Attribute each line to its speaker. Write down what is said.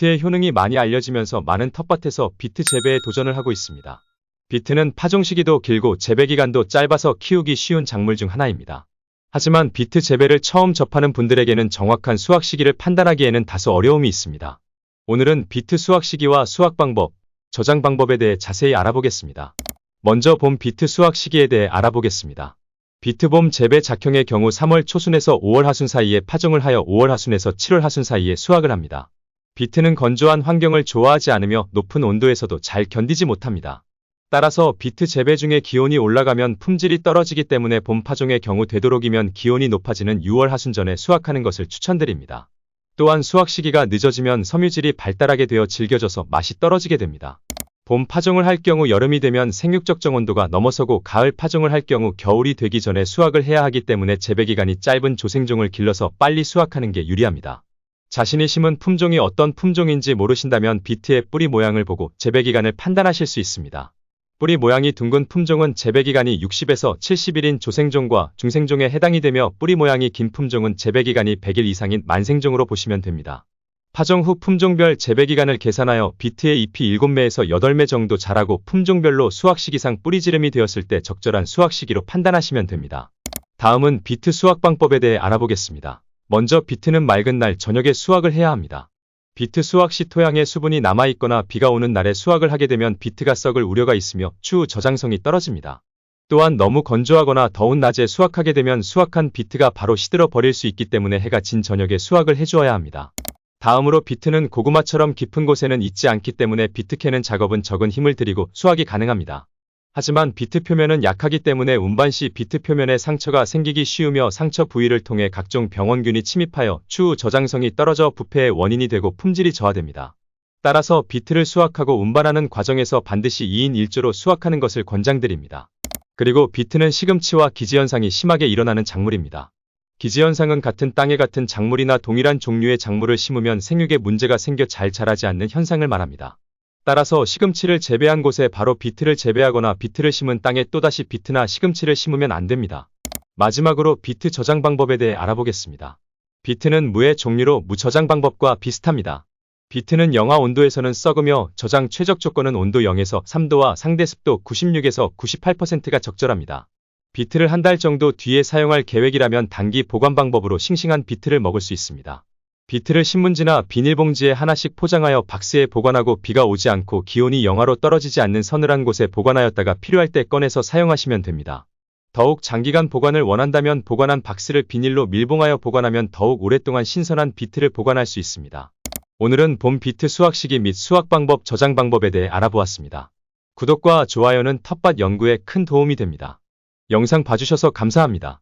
Speaker 1: 비트의 효능이 많이 알려지면서 많은 텃밭에서 비트 재배에 도전을 하고 있습니다. 비트는 파종 시기도 길고 재배 기간도 짧아서 키우기 쉬운 작물 중 하나입니다. 하지만 비트 재배를 처음 접하는 분들에게는 정확한 수확 시기를 판단하기에는 다소 어려움이 있습니다. 오늘은 비트 수확 시기와 수확 방법, 저장 방법에 대해 자세히 알아보겠습니다. 먼저 봄 비트 수확 시기에 대해 알아보겠습니다. 비트봄 재배 작형의 경우 3월 초순에서 5월 하순 사이에 파종을 하여 5월 하순에서 7월 하순 사이에 수확을 합니다. 비트는 건조한 환경을 좋아하지 않으며 높은 온도에서도 잘 견디지 못합니다. 따라서 비트 재배 중에 기온이 올라가면 품질이 떨어지기 때문에 봄 파종의 경우 되도록이면 기온이 높아지는 6월 하순 전에 수확하는 것을 추천드립니다. 또한 수확 시기가 늦어지면 섬유질이 발달하게 되어 질겨져서 맛이 떨어지게 됩니다. 봄 파종을 할 경우 여름이 되면 생육 적정 온도가 넘어서고 가을 파종을 할 경우 겨울이 되기 전에 수확을 해야 하기 때문에 재배 기간이 짧은 조생종을 길러서 빨리 수확하는 게 유리합니다. 자신이 심은 품종이 어떤 품종인지 모르신다면 비트의 뿌리 모양을 보고 재배 기간을 판단하실 수 있습니다. 뿌리 모양이 둥근 품종은 재배 기간이 60에서 70일인 조생종과 중생종에 해당이 되며 뿌리 모양이 긴 품종은 재배 기간이 100일 이상인 만생종으로 보시면 됩니다. 파종 후 품종별 재배 기간을 계산하여 비트의 잎이 7매에서 8매 정도 자라고 품종별로 수확 시기상 뿌리 지름이 되었을 때 적절한 수확 시기로 판단하시면 됩니다. 다음은 비트 수확 방법에 대해 알아보겠습니다. 먼저 비트는 맑은 날 저녁에 수확을 해야 합니다. 비트 수확 시 토양에 수분이 남아있거나 비가 오는 날에 수확을 하게 되면 비트가 썩을 우려가 있으며 추후 저장성이 떨어집니다. 또한 너무 건조하거나 더운 낮에 수확하게 되면 수확한 비트가 바로 시들어 버릴 수 있기 때문에 해가 진 저녁에 수확을 해주어야 합니다. 다음으로 비트는 고구마처럼 깊은 곳에는 있지 않기 때문에 비트 캐는 작업은 적은 힘을 들이고 수확이 가능합니다. 하지만 비트 표면은 약하기 때문에 운반 시 비트 표면에 상처가 생기기 쉬우며 상처 부위를 통해 각종 병원균이 침입하여 추후 저장성이 떨어져 부패의 원인이 되고 품질이 저하됩니다. 따라서 비트를 수확하고 운반하는 과정에서 반드시 2인 1조로 수확하는 것을 권장드립니다. 그리고 비트는 시금치와 기지현상이 심하게 일어나는 작물입니다. 기지현상은 같은 땅에 같은 작물이나 동일한 종류의 작물을 심으면 생육에 문제가 생겨 잘 자라지 않는 현상을 말합니다. 따라서 시금치를 재배한 곳에 바로 비트를 재배하거나 비트를 심은 땅에 또다시 비트나 시금치를 심으면 안 됩니다. 마지막으로 비트 저장 방법에 대해 알아보겠습니다. 비트는 무의 종류로 무 저장 방법과 비슷합니다. 비트는 영하 온도에서는 썩으며 저장 최적 조건은 온도 0에서 3도와 상대 습도 96에서 98%가 적절합니다. 비트를 한 달 정도 뒤에 사용할 계획이라면 단기 보관 방법으로 싱싱한 비트를 먹을 수 있습니다. 비트를 신문지나 비닐봉지에 하나씩 포장하여 박스에 보관하고 비가 오지 않고 기온이 영하로 떨어지지 않는 서늘한 곳에 보관하였다가 필요할 때 꺼내서 사용하시면 됩니다. 더욱 장기간 보관을 원한다면 보관한 박스를 비닐로 밀봉하여 보관하면 더욱 오랫동안 신선한 비트를 보관할 수 있습니다. 오늘은 봄 비트 수확 시기 및 수확 방법 저장 방법에 대해 알아보았습니다. 구독과 좋아요는 텃밭 연구에 큰 도움이 됩니다. 영상 봐주셔서 감사합니다.